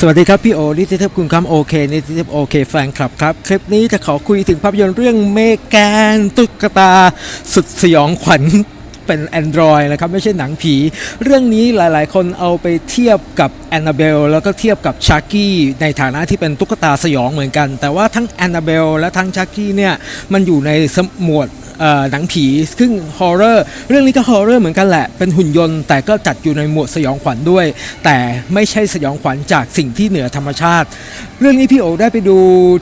สวัสดีครับ พี่โอนิติเทพคุณคำโอเคนิติเทพโอเคแฟนคลับครับ คลิปนี้จะขอคุยถึงภาพยนตร์เรื่องเมแกนตุ๊กตา สุดสยองขวัญ เป็น Android นะครับไม่ใช่หนังผี เรื่องนี้หลายๆ คนเอาไปเทียบกับแอนนาเบลแล้วก็เทียบกับชาร์กี้ในฐานะที่เป็นตุ๊กตาสยองเหมือนกัน แต่ว่าทั้งแอนนาเบลและทั้งชาร์กี้เนี่ยมันอยู่ในสหมวดหนังผีซึ่งฮอร์เรอร์เรื่องนี้ก็ฮอร์เรอร์เหมือนกันแหละ เป็นหุ่นยนต์แต่ก็จัดอยู่ในหมวดสยองขวัญด้วย แต่ไม่ใช่สยองขวัญจากสิ่งที่เหนือธรรมชาติเรื่องนี้พี่โอได้ไปดู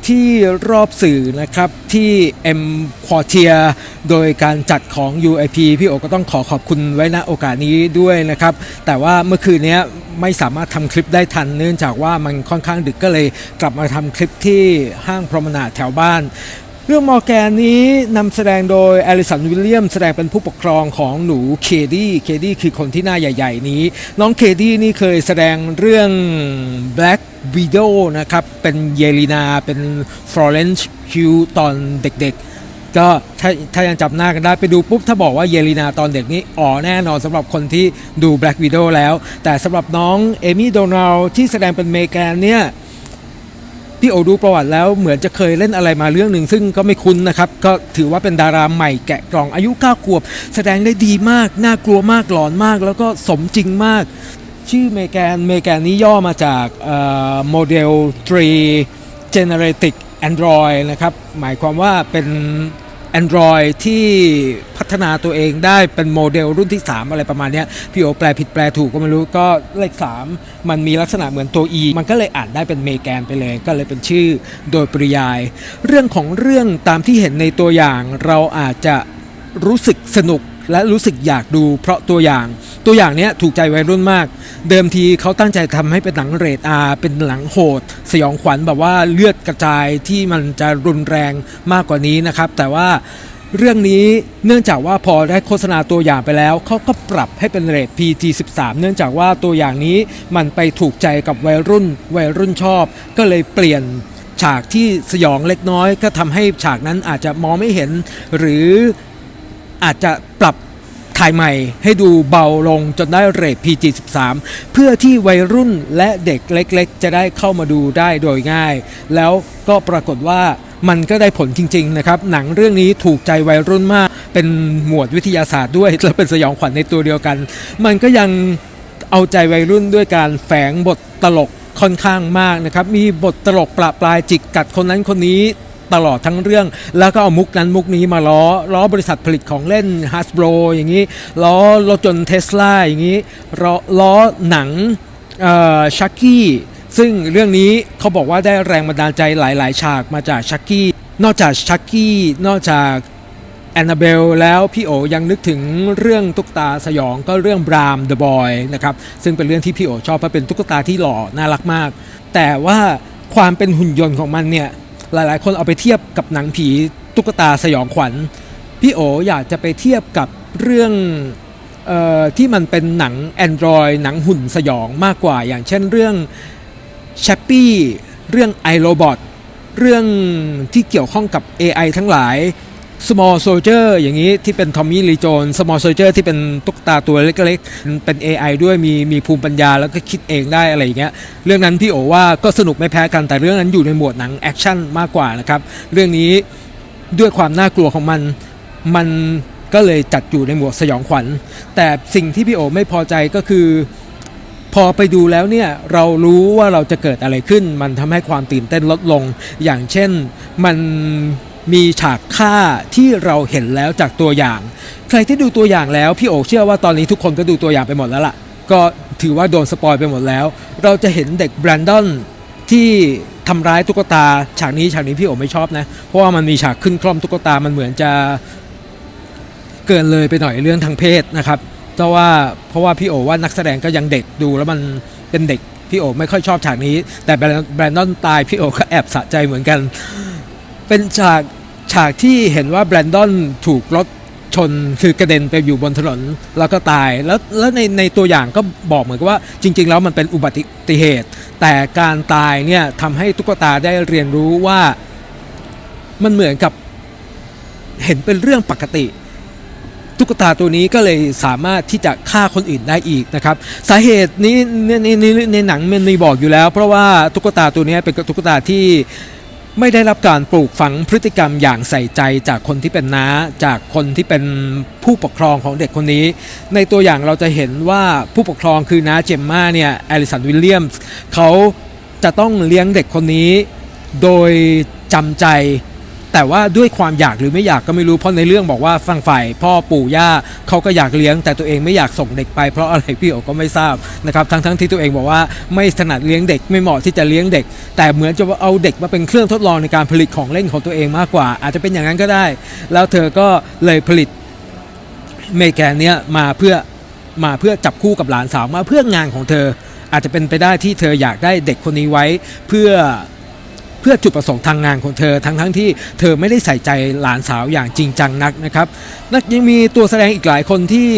ที่รอบสื่อนะครับ ที่ M Quartier โดยการจัดของ UIP พี่โอก็ต้องขอขอบคุณไว้ณโอกาสนี้ด้วยนะครับ แต่ว่าเมื่อคืนนี้ไม่สามารถทำคลิปได้ทัน เนื่องจากว่ามันค่อนข้างดึกก็เลยกลับมาทำคลิปที่ห้างพรมนาแถวบ้านเรื่องมอร์แกนนี้นำแสดงโดยแอลิสันวิลเลียม แสดงเป็นผู้ปกครองของหนูเคดี้เคดี้คือคนที่หน้าใหญ่ ๆ นี้ น้องเคดี้นี่เคยแสดงเรื่อง Black Widow นะครับ เป็นเยลีนาเป็น Florence Hugh ตอนเด็กๆ ก็ถ้าถ้ายังจำหน้ากันได้ไปดูปุ๊บ ถ้าบอกว่าเยลีนาตอนเด็กนี้อ๋อแน่นอนสำหรับคนที่ดู Black Widow แล้ว แต่สำหรับน้องเอมี่โดนัลที่แสดงเป็นเมแกนเนี่ยพี่โอดูประวัติแล้วเหมือนจะเคยเล่นอะไรมาเรื่องหนึ่งซึ่งก็ไม่คุ้นนะครับ ก็ถือว่าเป็นดาราใหม่แกะกล่องอายุ9ขวบ แสดงได้ดีมาก น่ากลัวมากหลอนมาก แล้วก็สมจริงมาก ชื่อเมแกนเมแกนนี้ย่อมาจากโมเดล3 Generatic Android นะครับ หมายความว่าเป็น Android ที่พัฒนาตัวเองได้เป็นโมเดลรุ่นที่ 3 อะไรประมาณนี้พี่โอแปลผิดแปลถูกก็ไม่รู้ก็เลข 3 มันมีลักษณะเหมือนตัว E มันก็เลยอ่านได้เป็นเมแกนไปเลย ก็เลยเป็นชื่อโดยปริยาย เรื่องของเรื่องตามที่เห็นในตัวอย่างเราอาจจะรู้สึกสนุกและรู้สึกอยากดูเพราะตัวอย่าง ตัวอย่างเนี้ยถูกใจวัยรุ่นมาก เดิมทีเขาตั้งใจทำให้เป็นหนังเรทอาเป็นหนังโหด สยองขวัญแบบว่าเลือดกระจายที่มันจะรุนแรงมากกว่านี้นะครับ แต่ว่าเรื่องนี้เนื่องจากว่าพอได้โฆษณาตัวอย่างไปแล้วเขาก็ปรับให้เป็นเรท PG 13 เนื่องจากว่าตัวอย่างนี้มันไปถูกใจกับวัยรุ่น วัยรุ่นชอบ ก็เลยเปลี่ยนฉากที่สยองเล็กน้อย ก็ทำให้ฉากนั้นอาจจะมองไม่เห็น หรืออาจจะปรับ ถ่ายใหม่ให้ดูเบาลงจนได้เรท PG 13 เพื่อที่วัยรุ่นและเด็กเล็กๆ จะได้เข้ามาดูได้โดยง่าย แล้วก็ปรากฏว่ามันก็ได้ผลจริงๆนะครับ หนังเรื่องนี้ถูกใจวัยรุ่นมาก เป็นหมวดวิทยาศาสตร์ด้วย และเป็นสยองขวัญในตัวเดียวกัน มันก็ยังเอาใจวัยรุ่นด้วยการแฝงบทตลกค่อนข้างมากนะครับ มีบทตลกปลาปลายจิกกัดคนนั้นคนนี้ ตลอดทั้งเรื่อง แล้วก็เอามุกนั้นมุกนี้มาล้อล้อบริษัทผลิตของเล่น Hasbro อย่างนี้ ล้อรถยนเทสลาอย่างนี้ล้อล้อหนังชักกี้ซึ่งเรื่องนี้เขาบอกว่าได้แรงบันดาลใจหลาย ๆ ฉากมาจากชักกี้นอกจากชักกี้นอกจากแอนนาเบลแล้วพี่โอยังนึกถึงเรื่องตุ๊กตาสยองก็เรื่องบรามเดอะบอยนะครับซึ่งเป็นเรื่องที่พี่โอชอบเพราะเป็นตุ๊กตาที่หล่อน่ารักมาก แต่ว่าความเป็นหุ่นยนต์ของมันเนี่ย หลายๆ คนเอาไปเทียบกับหนังผีตุ๊กตาสยองขวัญ พี่โออยากจะไปเทียบกับเรื่องออที่มันเป็นหนังแอนดรอยหนังหุ่นสยองมากกว่า อย่างเช่นเรื่องแชปปี้เรื่อง iRobot เรื่องที่เกี่ยวข้องกับ AI ทั้งหลาย Small Soldier อย่างนี้ที่เป็นทอมมี่ลีโจน Small Soldier ที่เป็นตุ๊กตาตัวเล็กๆ เป็น AI ด้วยมีมีภูมิปัญญาแล้วก็คิดเองได้อะไรอย่างเงี้ยเรื่องนั้นพี่โอว่าก็สนุกไม่แพ้กันแต่เรื่องนั้นอยู่ในหมวดหนังแอคชั่นมากกว่านะครับเรื่องนี้ด้วยความน่ากลัวของมันมันก็เลยจัดอยู่ในหมวดสยองขวัญ แต่สิ่งที่พี่โอไม่พอใจก็คือ พอไปดูแล้วเนี่ยเรารู้ว่าเราจะเกิดอะไรขึ้น มันทำให้ความตื่นเต้นลดลง อย่างเช่นมัน มีฉากฆ่าที่เราเห็นแล้วจากตัวอย่าง ใครที่ดูตัวอย่างแล้วพี่โอเชื่อว่าตอนนี้ทุกคนก็ดูตัวอย่างไปหมดแล้วล่ะ ก็ถือว่าโดนสปอยไปหมดแล้ว เราจะเห็นเด็กแบรนดอนที่ทำร้ายตุ๊กตา ฉากนี้ฉากนี้พี่โอไม่ชอบนะ เพราะว่ามันมีฉากขึ้นคล่อมตุ๊กตามันเหมือนจะเกินเลยไปหน่อยเรื่องทางเพศนะครับเพราะว่าเพราะว่าพี่โอว่านักแสดงก็ยังเด็กดูแล้วมันเป็นเด็กพี่โอไม่ค่อยชอบฉากนี้ แต่แบรนแบรนดอนตายพี่โอก็แอบสะใจเหมือนกัน เป็นฉากฉากที่เห็นว่าแบรนดอนถูกรถชนคือกระเด็นไปอยู่บนถนนแล้วก็ตายแล้วแล้วในในตัวอย่างก็บอกเหมือนกับว่าจริง ๆ แล้วมันเป็นอุบัติเหตุ แต่การตายเนี่ยทำให้ตุ๊กตาได้เรียนรู้ว่ามันเหมือนกับเห็นเป็นเรื่องปกติ ตุ๊กตาตัวนี้ก็เลยสามารถที่จะฆ่าคนอื่นได้อีกนะครับ สาเหตุนี้ในในในในหนังมันมีบอกอยู่แล้ว เพราะว่าตุ๊กตาตัวนี้เป็นตุ๊กตาที่ ไม่ได้รับการปลูกฝังพฤติกรรมอย่างใส่ใจจากคนที่เป็นน้า จากคนที่เป็นผู้ปกครองของเด็กคนนี้ ในตัวอย่างเราจะเห็นว่าผู้ปกครองคือน้าเจมมาเนี่ยแอลิสันวิลเลียมส์เขาจะต้องเลี้ยงเด็กคนนี้ โดยจำใจ แต่ว่าด้วยความอยากหรือไม่อยากก็ไม่รู้เพราะในเรื่องบอกว่าฝั่งฝ่ายพ่อปู่ย่าเขาก็อยากเลี้ยง แต่ตัวเองไม่อยากส่งเด็กไปเพราะอะไรพี่โอก็ไม่ทราบนะครับทั้งทั้งที่ตัวเองบอกว่าไม่ถนัดเลี้ยงเด็กไม่เหมาะที่จะเลี้ยงเด็ก แต่เหมือนจะเอาเด็กมาเป็นเครื่องทดลองในการผลิตของเล่นของตัวเองมากกว่า อาจจะเป็นอย่างนั้นก็ได้ แล้วเธอก็เลยผลิตเมแกนเนี้ยมาเพื่อมาเพื่อจับคู่กับหลานสาวมาเพื่องานของเธอ อาจจะเป็นไปได้ที่เธออยากได้เด็กคนนี้ไว้เพื่อ เพื่อจุดประสงค์ทางงานของเธอทั้งทั้งที่เธอไม่ได้ใส่ใจหลานสาวอย่างจริงจังนักนะครับนักยังมีตัวแสดงอีกหลายคนที่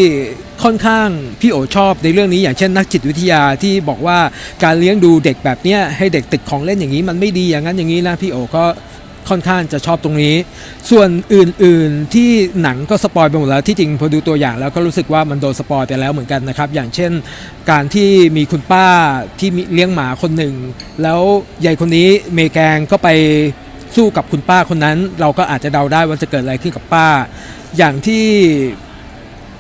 ค่อนข้างพี่โอชอบในเรื่องนี้อย่างเช่นนักจิตวิทยาที่บอกว่าการเลี้ยงดูเด็กแบบเนี้ยให้เด็กติดของเล่นอย่างนี้มันไม่ดีอย่างนั้นอย่างนี้นะพี่โอก็ ค่อนข้างจะชอบตรงนี้ ส่วนอื่นๆที่หนังก็สปอยไปหมดแล้วที่จริงพอดูตัวอย่างแล้วก็รู้สึกว่ามันโดนสปอยไปแล้วเหมือนกันนะครับ อย่างเช่น การที่มีคุณป้าที่มีเลี้ยงหมาคนหนึ่ง แล้วยายคนนี้เมแกงก็ไปสู้กับคุณป้าคนนั้น เราก็อาจจะเดาได้ว่าจะเกิดอะไรขึ้นกับป้า อย่างที่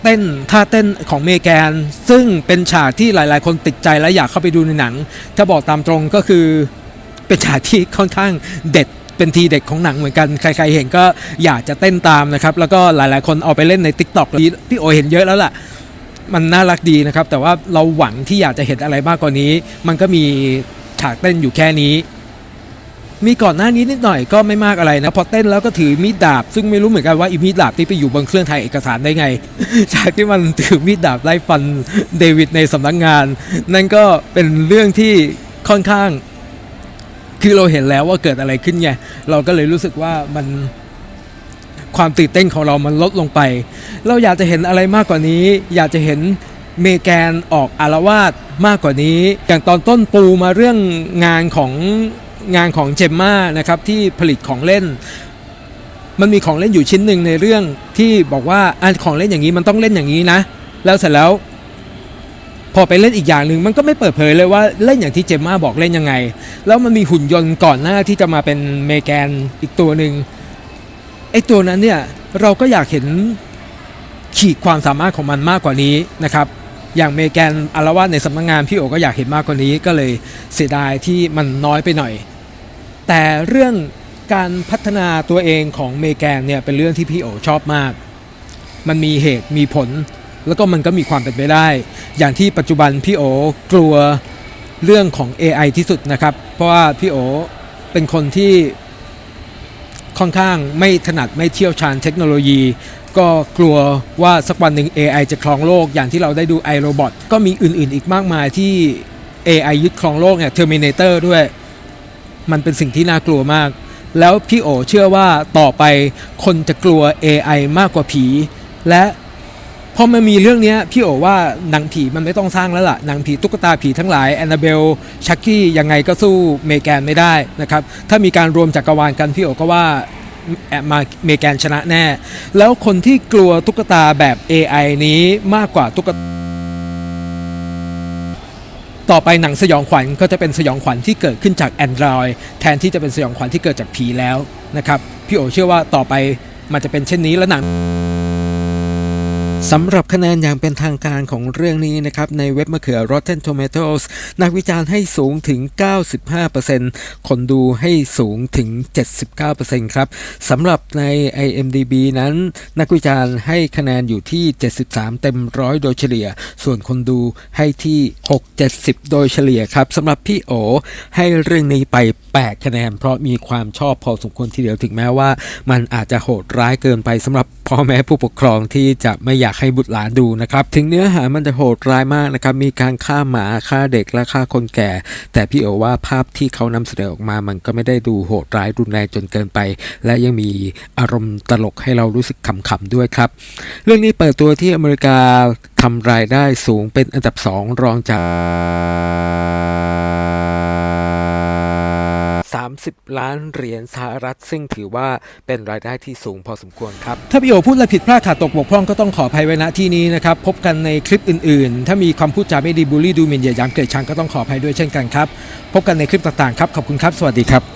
เต้นท่าเต้นของเมแกน ซึ่งเป็นฉากที่หลาย ๆ คนติดใจและอยากเข้าไปดูในหนัง ถ้าบอกตามตรงก็คือเป็นฉากที่ค่อนข้างเด็ด เป็นทีเด็กของหนังเหมือนกัน ใครๆเห็นก็อยากจะเต้นตามนะครับ แล้วก็หลายๆ คนเอาไปเล่นใน t ิ k t o k พี่โอเห็นเยอะแล้วล่ะ มันน่ารักดีนะครับ แต่ว่าเราหวังที่อยากจะเห็นอะไรมากกว่านี้ มันก็มีฉากเต้นอยู่แค่นี้ มีก่อนหน้านี้นิดหน่อยก็ไม่มากอะไรนะ พอเต้นแล้วก็ถือมีดดาบ ซึ่งไม่รู้เหมือนกันว่าอีมีดดาบที่ไปอยู่บนเครื่องถ่ายเอกสารได้ไงจากที่มันถือมีดดาบไล่ฟันเดวิดในสำนักงาน นั่นก็เป็นเรื่องที่ค่อนข้าง คือเราเห็นแล้วว่าเกิดอะไรขึ้นไงเราก็เลยรู้สึกว่ามันความตื่นเต้นของเรามันลดลงไป เราอยากจะเห็นอะไรมากกว่านี้ อยากจะเห็นเมแกนออกอารวาสมากกว่านี้ อย่างตอนต้นปูมาเรื่องงานของงานของเจมมานะครับที่ผลิตของเล่น มันมีของเล่นอยู่ชิ้นหนึ่งในเรื่องที่บอกว่าอันของเล่นอย่างนี้มันต้องเล่นอย่างนี้นะ แล้วเสร็จแล้ว พอไปเล่นอีกอย่างหนึ่งมันก็ไม่เปิดเผยเลยว่าเล่นอย่างที่เจมมาบอกเล่นยังไง แล้วมันมีหุ่นยนต์ก่อนหน้าที่จะมาเป็นเมแกนอีกตัวหนึ่งไอ้ตัวนั้นเนี่ยเราก็อยากเห็นขีดความสามารถของมันมากกว่านี้นะครับอย่างเมแกนอารวาสในสำนักงานพี่โอก็อยากเห็นมากกว่านี้ก็เลยเสียดายที่มันน้อยไปหน่อย แต่เรื่องการพัฒนาตัวเองของเมแกนเนี่ยเป็นเรื่องที่พี่โอชอบมาก มันมีเหตุมีผล แล้วก็มันก็มีความเป็นไปได้ อย่างที่ปัจจุบันพี่โอกลัวเรื่องของ AI ที่สุดนะครับ เพราะว่าพี่โอเป็นคนที่ค่อนข้างไม่ถนัดไม่เที่ยวชาญเทคโนโลยี ก็กลัวว่าสักวันหนึ่ง AI จะครองโลกอย่างที่เราได้ดู iRobot ก็มีอื่นๆ อีกมากมายที่ AI ยึดครองโลกเนี่ย Terminator ด้วย มันเป็นสิ่งที่น่ากลัวมาก แล้วพี่โอเชื่อว่าต่อไปคนจะกลัว AI มากกว่าผี และ พอมันมีเรื่องนี้พี่โอว่าหนังผีมันไม่ต้องสร้างแล้วล่ะหนังผีตุ๊กตาผีทั้งหลายแอนนาเบลชักกี้ยังไงก็สู้เมแกนไม่ได้นะครับถ้ามีการรวมจักรวาลกันพี่โอก็ว่าแอบมาเมแกนชนะแน่ แล้วคนที่กลัวตุ๊กตาแบบ AI นี้มากกว่าตุ๊กตาต่อไปหนังสยองขวัญก็จะเป็นสยองขวัญที่เกิดขึ้นจาก Android แทนที่จะเป็นสยองขวัญที่เกิดจากผีแล้วนะครับ พี่โอเชื่อว่าต่อไปมันจะเป็นเช่นนี้แล้วหนัง สำหรับคะแนนอย่างเป็นทางการของเรื่องนี้นะครับ ในเว็บมะเขือ Rotten Tomatoes นักวิจารณ์ให้สูงถึง 95%คนดูให้สูงถึง 79%ครับสำหรับใน IMDB นั้น นักวิจารณ์ให้คะแนนอยู่ที่ 73 เต็มร้อยโดยเฉลี่ย ส่วนคนดูให้ที่ 6-70 โดยเฉลี่ยครับสำหรับพี่โอให้เรื่องนี้ไป 8 คะแนน เพราะมีความชอบพอสมควรทีเดียวถึงแม้ว่า มันอาจจะโหดร้ายเกินไปสำหรับพ่อแม่ผู้ปกครองที่จะไม่อยากให้บุตรหลานดูนะครับถึงเนื้อหามันจะโหดร้ายมากนะครับมีการฆ่าหมาฆ่าเด็กและฆ่าคนแก่ แต่พี่โอว่าภาพที่เขานำเสนอออกมามันก็ไม่ได้ดูโหดร้ายรุนแรงจนเกินไป และยังมีอารมณ์ตลกให้เรารู้สึกขำๆด้วยครับ เรื่องนี้เปิดตัวที่อเมริกาทำรายได้สูงเป็นอันดับ 2 รองจาก 30ล้านเหรียญสหรัฐ ซึ่งถือว่าเป็นรายได้ที่สูงพอสมควรครับ ถ้าพี่โอพูดอะไรผิดพลาดขาดตกบกพร่องก็ต้องขออภัยไว้ณที่นี้นะครับ พบกันในคลิปอื่นๆ ถ้ามีคำพูดจาไม่ดีบูลลี่ดูหมิ่นเหยียดหยามเกลียดชังก็ต้องขออภัยด้วยเช่นกันครับ พบกันในคลิปต่างๆครับ ขอบคุณครับ สวัสดีครับ